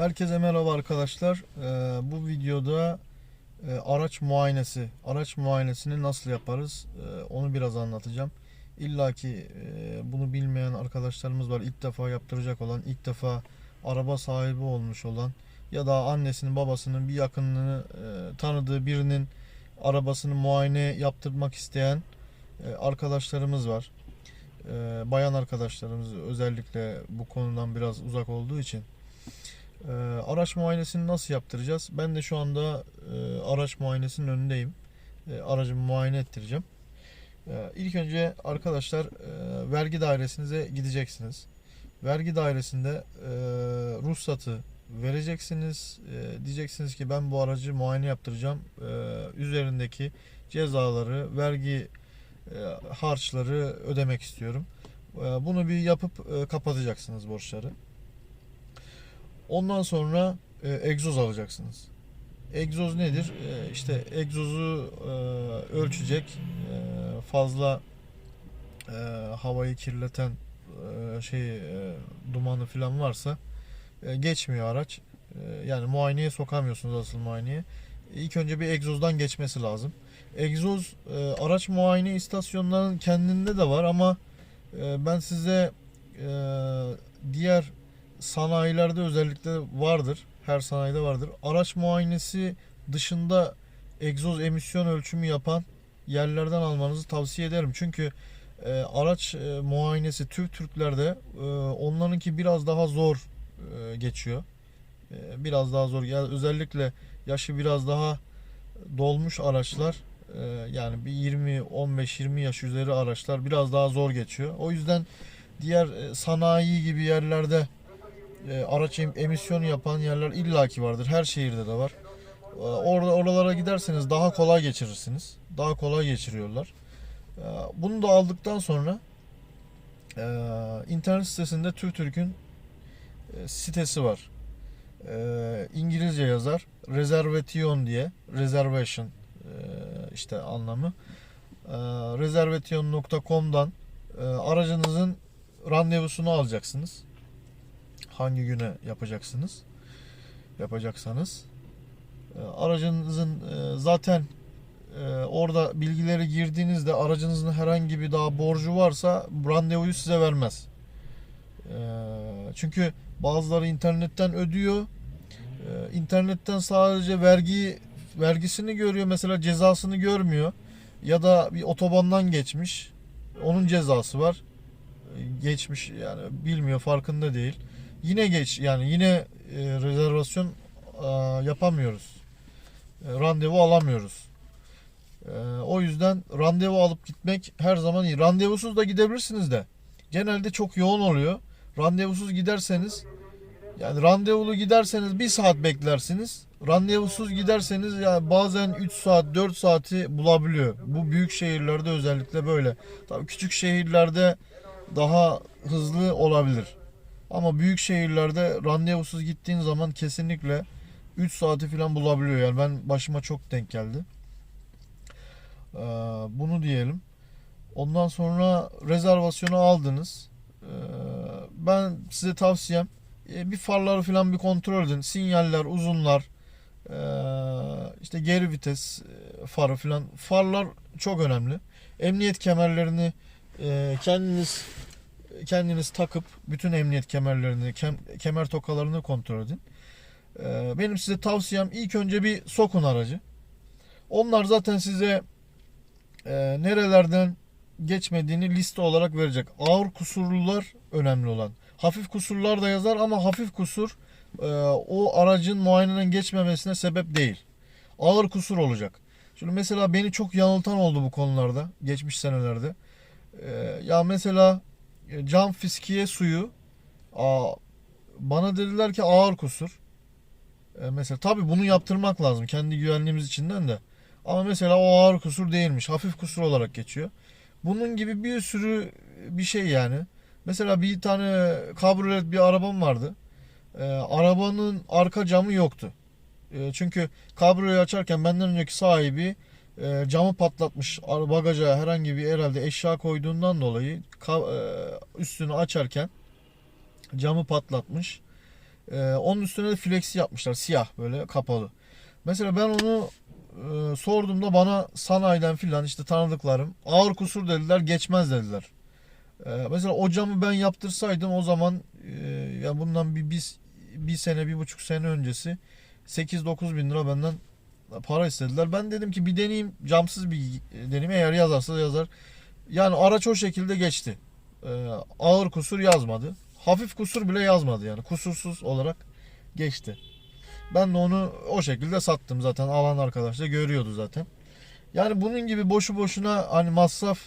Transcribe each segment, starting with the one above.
Herkese merhaba arkadaşlar. Ee, bu videoda e, araç muayenesi, araç muayenesini nasıl yaparız e, onu biraz anlatacağım. İlla ki e, bunu bilmeyen arkadaşlarımız var. İlk defa yaptıracak olan, ilk defa araba sahibi olmuş olan ya da annesinin babasının bir yakınını e, tanıdığı birinin arabasını muayene yaptırmak isteyen e, arkadaşlarımız var. E, bayan arkadaşlarımız özellikle bu konudan biraz uzak olduğu için ee, araç muayenesini nasıl yaptıracağız? Ben de şu anda e, araç muayenesinin önündeyim. E, aracımı muayene ettireceğim. E, ilk önce arkadaşlar e, vergi dairesinize gideceksiniz. Vergi dairesinde e, ruhsatı vereceksiniz. E, diyeceksiniz ki ben bu aracı muayene yaptıracağım. E, üzerindeki cezaları, vergi e, harçları ödemek istiyorum. E, bunu bir yapıp e, kapatacaksınız borçları. Ondan sonra e, egzoz alacaksınız. Egzoz nedir? E, işte egzozu e, ölçecek e, fazla e, havayı kirleten e, şey e, dumanı falan varsa e, geçmiyor araç. E, yani muayeneye sokamıyorsunuz asıl muayeneye. İlk önce bir egzozdan geçmesi lazım. Egzoz e, araç muayene istasyonlarının kendinde de var ama e, ben size e, diğer sanayilerde özellikle vardır. Her sanayide vardır. Araç muayenesi dışında egzoz emisyon ölçümü yapan yerlerden almanızı tavsiye ederim. Çünkü e, araç e, muayenesi TÜV Türklerde e, onlarınki biraz daha zor e, geçiyor. E, biraz daha zor. Yani özellikle yaşı biraz daha dolmuş araçlar e, yani bir 20 15 20 yaş üzeri araçlar biraz daha zor geçiyor. O yüzden diğer e, sanayi gibi yerlerde e, araç em- emisyonu yapan yerler illaki vardır. Her şehirde de var. E, Orada oralara giderseniz daha kolay geçirirsiniz. Daha kolay geçiriyorlar. E, Bunu da aldıktan sonra e, internet sitesinde TÜVTÜRK'ün e, sitesi var. E, İngilizce yazar. Reservation diye. Reservation e, işte anlamı. E, Reservation.com'dan e, aracınızın randevusunu alacaksınız hangi güne yapacaksınız yapacaksanız E, aracınızın e, zaten e, orada bilgileri girdiğinizde aracınızın herhangi bir daha borcu varsa randevuyu size vermez. E, Çünkü bazıları internetten ödüyor. E, İnternetten sadece vergi vergisini görüyor mesela cezasını görmüyor. Ya da bir otobandan geçmiş. Onun cezası var. Geçmiş yani bilmiyor farkında değil yine geç yani yine e, rezervasyon e, yapamıyoruz. E, randevu alamıyoruz. E, o yüzden randevu alıp gitmek her zaman iyi. Randevusuz da gidebilirsiniz de. Genelde çok yoğun oluyor. Randevusuz giderseniz yani randevulu giderseniz bir saat beklersiniz. Randevusuz giderseniz yani bazen 3 saat 4 saati bulabiliyor. Bu büyük şehirlerde özellikle böyle. Tabii küçük şehirlerde daha hızlı olabilir. Ama büyük şehirlerde randevusuz gittiğin zaman kesinlikle 3 saati falan bulabiliyor. Yani ben başıma çok denk geldi. Ee, bunu diyelim. Ondan sonra rezervasyonu aldınız. Ee, ben size tavsiyem e, bir farları falan bir kontrol edin. Sinyaller, uzunlar, ee, işte geri vites e, farı falan. Farlar çok önemli. Emniyet kemerlerini e, kendiniz kendiniz takıp bütün emniyet kemerlerini, kem- kemer tokalarını kontrol edin. Ee, benim size tavsiyem ilk önce bir sokun aracı. Onlar zaten size e, nerelerden geçmediğini liste olarak verecek. Ağır kusurlular önemli olan. Hafif kusurlar da yazar ama hafif kusur e, o aracın muayeneden geçmemesine sebep değil. Ağır kusur olacak. Şimdi mesela beni çok yanıltan oldu bu konularda geçmiş senelerde. E, ya mesela cam fiskiye suyu aa, bana dediler ki ağır kusur. E, mesela tabi bunu yaptırmak lazım kendi güvenliğimiz içinden de. Ama mesela o ağır kusur değilmiş. Hafif kusur olarak geçiyor. Bunun gibi bir sürü bir şey yani. Mesela bir tane kabriolet bir arabam vardı. E, arabanın arka camı yoktu. E, çünkü kabriyoyu açarken benden önceki sahibi e, camı patlatmış. Bagaja herhangi bir herhalde eşya koyduğundan dolayı e, üstünü açarken camı patlatmış. Ee, onun üstüne de flexi yapmışlar. Siyah böyle kapalı. Mesela ben onu e, sorduğumda bana sanayiden filan işte tanıdıklarım ağır kusur dediler geçmez dediler. Mesela o camı ben yaptırsaydım o zaman e, ya bundan bir, bir, bir sene bir buçuk sene öncesi 8-9 bin lira benden para istediler. Ben dedim ki bir deneyeyim camsız bir deneyim eğer yazarsa yazar. Yani araç o şekilde geçti. Ee, ağır kusur yazmadı. Hafif kusur bile yazmadı yani kusursuz olarak geçti. Ben de onu o şekilde sattım zaten alan arkadaş da görüyordu zaten. Yani bunun gibi boşu boşuna hani masraf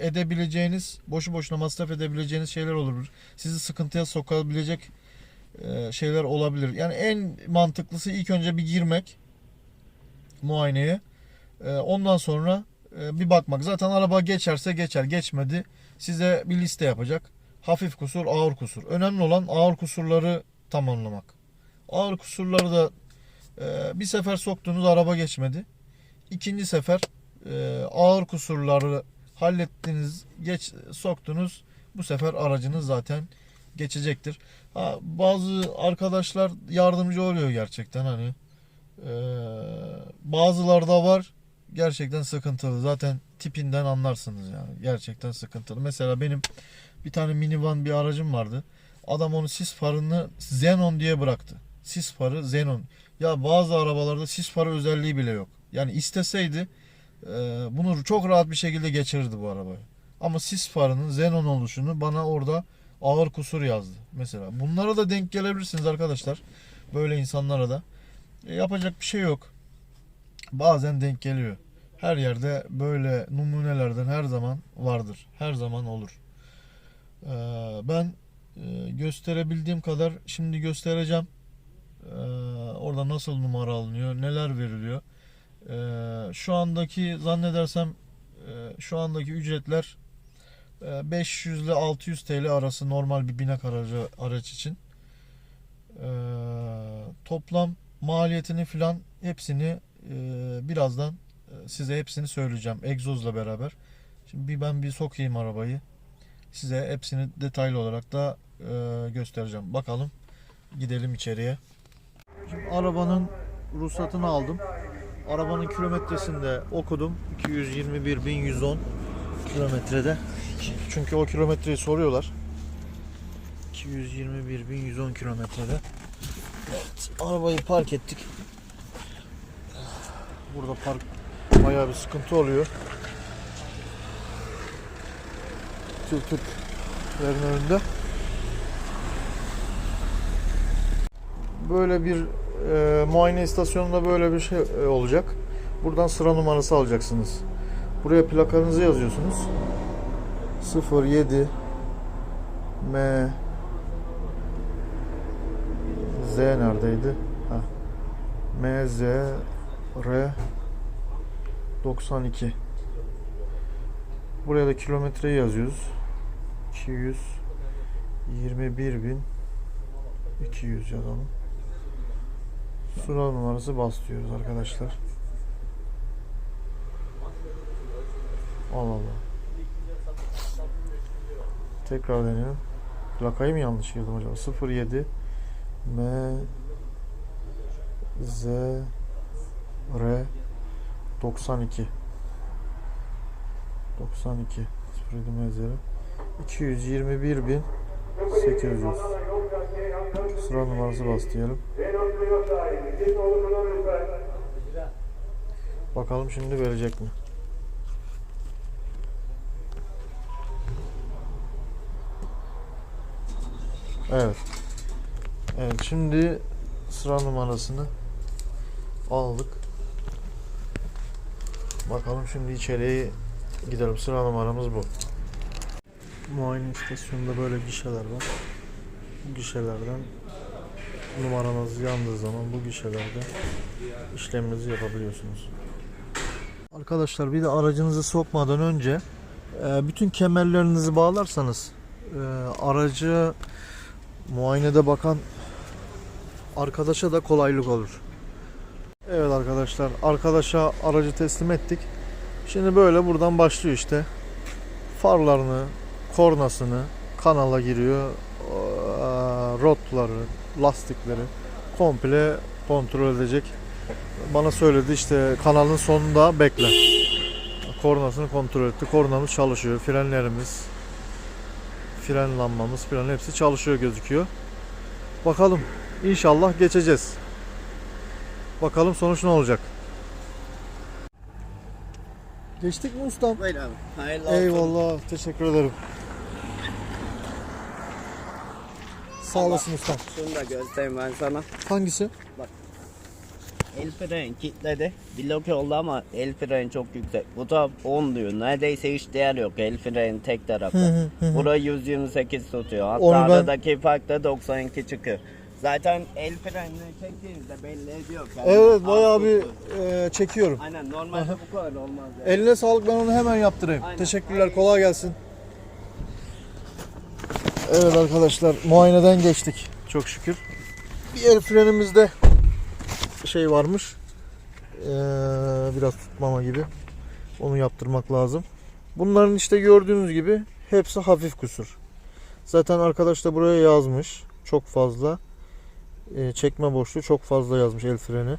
e, edebileceğiniz, boşu boşuna masraf edebileceğiniz şeyler olabilir. Sizi sıkıntıya sokabilecek e, şeyler olabilir. Yani en mantıklısı ilk önce bir girmek muayeneye. E, ondan sonra e, bir bakmak. Zaten araba geçerse geçer, geçmedi. Size bir liste yapacak. Hafif kusur, ağır kusur. Önemli olan ağır kusurları tamamlamak. Ağır kusurları da e, bir sefer soktuğunuz araba geçmedi. İkinci sefer e, ağır kusurları hallettiniz, geç soktunuz. Bu sefer aracınız zaten geçecektir. Ha, bazı arkadaşlar yardımcı oluyor gerçekten hani. E, bazıları da var gerçekten sıkıntılı. Zaten tipinden anlarsınız yani. Gerçekten sıkıntılı. Mesela benim bir tane minivan bir aracım vardı. Adam onu sis farını Xenon diye bıraktı. Sis farı Xenon. Ya bazı arabalarda sis farı özelliği bile yok. Yani isteseydi e, bunu çok rahat bir şekilde geçirirdi bu arabayı. Ama sis farının Xenon oluşunu bana orada ağır kusur yazdı. Mesela bunlara da denk gelebilirsiniz arkadaşlar. Böyle insanlara da. E, yapacak bir şey yok. Bazen denk geliyor. Her yerde böyle numunelerden her zaman vardır. Her zaman olur. Ee, ben e, gösterebildiğim kadar şimdi göstereceğim. Orada nasıl numara alınıyor, neler veriliyor. Şu andaki zannedersem e, şu andaki ücretler e, 500 ile 600 TL arası normal bir binek aracı araç için. Toplam maliyetini filan hepsini e, birazdan e, size hepsini söyleyeceğim egzozla beraber. Şimdi bir ben bir sokayım arabayı. Size hepsini detaylı olarak da e, göstereceğim. Bakalım gidelim içeriye. Şimdi arabanın ruhsatını aldım. Arabanın kilometresini de okudum. 221.110 kilometrede. Çünkü o kilometreyi soruyorlar. 221.110 kilometrede. Evet, arabayı park ettik. Burada park bayağı bir sıkıntı oluyor. Türklerin önünde. Böyle bir e, muayene istasyonunda böyle bir şey e, olacak. Buradan sıra numarası alacaksınız. Buraya plakanızı yazıyorsunuz. 07 M Z neredeydi? Ha. M Z R 92 Buraya da kilometreyi yazıyoruz. 221 bin 200 yazalım. Sıra numarası bas diyoruz arkadaşlar. Allah Allah. Tekrar deneyelim. Plakayı mı yanlış girdim acaba? 07 M Z R 92 92 07 M Z R 221 bin 800 Sıra numarası bas diyelim. Bakalım şimdi verecek mi? Evet. Evet şimdi sıra numarasını aldık. Bakalım şimdi içeriye gidelim. Sıra numaramız bu. Muayene istasyonunda böyle gişeler var. Bu gişelerden numaranız yandığı zaman bu gişelerde işleminizi yapabiliyorsunuz. Arkadaşlar bir de aracınızı sokmadan önce e, bütün kemerlerinizi bağlarsanız e, aracı muayenede bakan arkadaşa da kolaylık olur. Evet arkadaşlar arkadaşa aracı teslim ettik. Şimdi böyle buradan başlıyor işte. Farlarını, kornasını kanala giriyor. Eee, rotları, lastikleri komple kontrol edecek. Bana söyledi işte kanalın sonunda bekle. Kornasını kontrol etti. Kornamız çalışıyor. Frenlerimiz, fren lambamız falan hepsi çalışıyor gözüküyor. Bakalım. İnşallah geçeceğiz. Bakalım sonuç ne olacak. Geçtik mi ustam? Buyur abi. Hayırlı olsun. Eyvallah. Teşekkür ederim. Sağ olasın ustam. Şunu da göstereyim ben sana. Hangisi? El freni kilitledi. Bloke oldu ama el freni çok yüksek. Bu da 10 diyor. Neredeyse hiç değer yok el freni tek tarafta. Burayı 128 tutuyor. Hatta Onu ben- aradaki fark da 92 çıkıyor. Zaten el frenini çektiğinizde belli ediyor. kendini. Evet Az bayağı bir tuttu. e, çekiyorum. Aynen normalde bu kadar olmaz. Yani. Eline sağlık ben onu hemen yaptırayım. Aynen. Teşekkürler kolay gelsin. Evet arkadaşlar muayeneden geçtik çok şükür. Bir el frenimizde şey varmış. Ee, biraz tutmama gibi. Onu yaptırmak lazım. Bunların işte gördüğünüz gibi hepsi hafif kusur. Zaten arkadaş da buraya yazmış. Çok fazla. Ee, çekme boşluğu çok fazla yazmış el freni.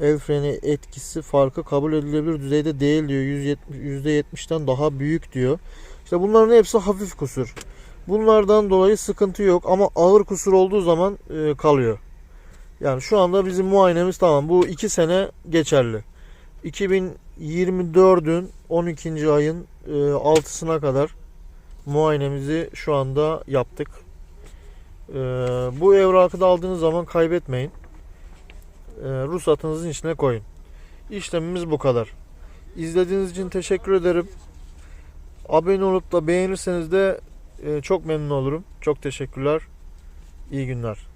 El freni etkisi farkı kabul edilebilir düzeyde değil diyor. 170 %70'ten daha büyük diyor. İşte bunların hepsi hafif kusur. Bunlardan dolayı sıkıntı yok ama ağır kusur olduğu zaman e, kalıyor. Yani şu anda bizim muayenemiz tamam. Bu 2 sene geçerli. 2024'ün 12. ayın e, 6'sına kadar muayenemizi şu anda yaptık. E, bu evrakı da aldığınız zaman kaybetmeyin. E, ruhsatınızın içine koyun. İşlemimiz bu kadar. İzlediğiniz için teşekkür ederim. Abone olup da beğenirseniz de e, çok memnun olurum. Çok teşekkürler. İyi günler.